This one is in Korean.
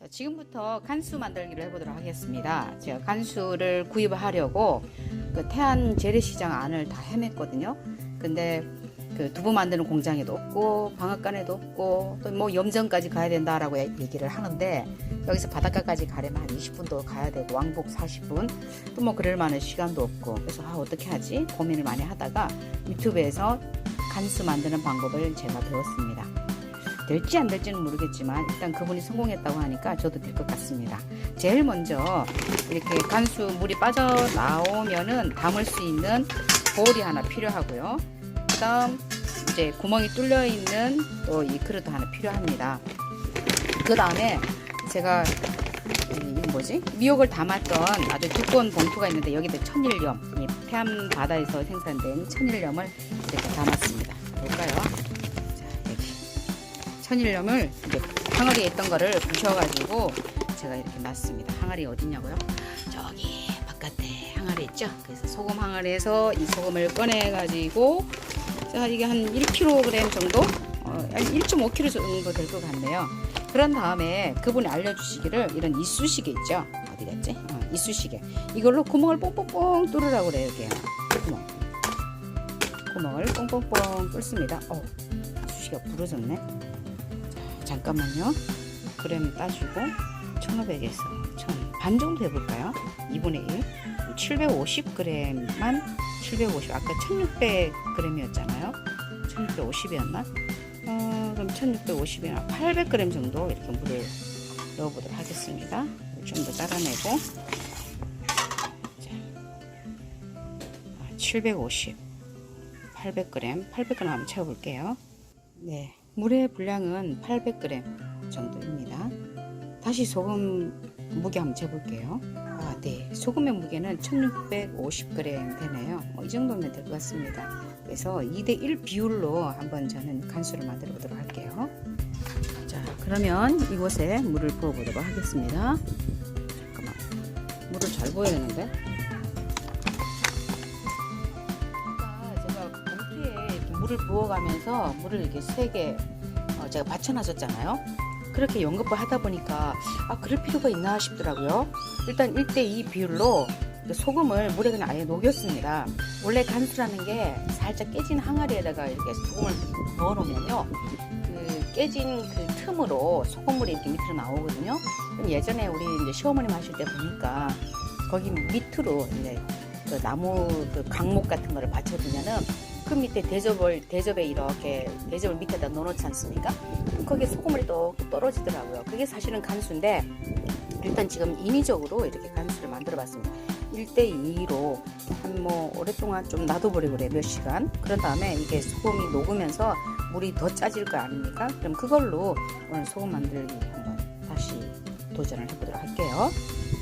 자, 지금부터 간수 만들기를 해보도록 하겠습니다. 제가 간수를 구입하려고 그 태안 재래시장 안을 다 헤맸거든요. 근데 그 두부 만드는 공장에도 없고 방앗간에도 없고 또 뭐 염전까지 가야 된다라고 얘기를 하는데 여기서 바닷가까지 가려면 한 20분도 가야 되고 왕복 40분 또 뭐 그럴 만한 시간도 없고 그래서 아 어떻게 하지 고민을 많이 하다가 유튜브에서 간수 만드는 방법을 제가 배웠습니다. 될지 안 될지는 모르겠지만 일단 그분이 성공했다고 하니까 저도 될 것 같습니다. 제일 먼저 이렇게 간수 물이 빠져 나오면은 담을 수 있는 볼이 하나 필요하고요. 그 다음 이제 구멍이 뚫려 있는 또 이 그릇 하나 필요합니다. 그 다음에 제가 이 뭐지 미역을 담았던 아주 두꺼운 봉투가 있는데 여기도 천일염 이 태안 바다에서 생산된 천일염을 이렇게 담았습니다. 볼까요? 천일염을 이제 항아리에 있던 거를 부셔가지고 제가 이렇게 놨습니다. 항아리 어딨냐고요? 저기 바깥에 항아리 있죠? 그래서 소금 항아리에서 이 소금을 꺼내가지고 자 이게 한 1kg 정도? 어, 한 1.5kg 정도 될 것 같네요. 그런 다음에 그분이 알려주시기를 이런 이쑤시개 있죠? 어디 갔지? 어, 이쑤시개. 이걸로 구멍을 뽕뽕뽕 뚫으라고 그래요, 이게. 구멍. 구멍을 뽕뽕뽕 뚫습니다. 어, 이쑤시개가 부러졌네. 자, 잠깐만요. 그램 따주고 1500에서 1000. 반 정도 해볼까요? 2분의 1. 750g만 750. 아까 1600g이었잖아요. 1650이었나? 어, 그럼 1650이나 800g 정도 이렇게 물을 넣어보도록 하겠습니다. 좀 더 따라내고 자, 아, 750 800g 800g 한번 채워볼게요. 네, 물의 분량은 800g 정도입니다. 다시 소금 무게 한번 재볼게요. 아, 네. 소금의 무게는 1650g 되네요. 어, 이 정도면 될 것 같습니다. 그래서 2대1 비율로 한번 저는 간수를 만들어 보도록 할게요. 자, 그러면 이곳에 물을 부어 보도록 하겠습니다. 잠깐만. 물을 잘 부어야 되는데. 물을 부어가면서 물을 이렇게 세개 어, 제가 받쳐놨었잖아요. 그렇게 연급을 하다 보니까 아 그럴 필요가 있나 싶더라고요. 일단 1대2 비율로 소금을 물에 그냥 아예 녹였습니다. 원래 간수라는 게 살짝 깨진 항아리에다가 이렇게 소금을 넣어 놓으면요. 그 깨진 그 틈으로 소금물이 이렇게 밑으로 나오거든요. 그럼 예전에 우리 이제 시어머님 하실 때 보니까 거기 밑으로 이제 그 나무 그 강목 같은 거를 받쳐두면은 그 밑에 대접을 대접에 이렇게 대접을 밑에다 넣어놓지 않습니까? 거기에 소금물이 또 떨어지더라고요. 그게 사실은 간수인데 일단 지금 인위적으로 이렇게 간수를 만들어봤습니다. 1대2로 한 뭐 오랫동안 좀 놔둬버리고 그래 몇 시간 그런 다음에 이게 소금이 녹으면서 물이 더 짜질 거 아닙니까? 그럼 그걸로 오늘 소금 만들기 한번 다시 도전을 해보도록 할게요.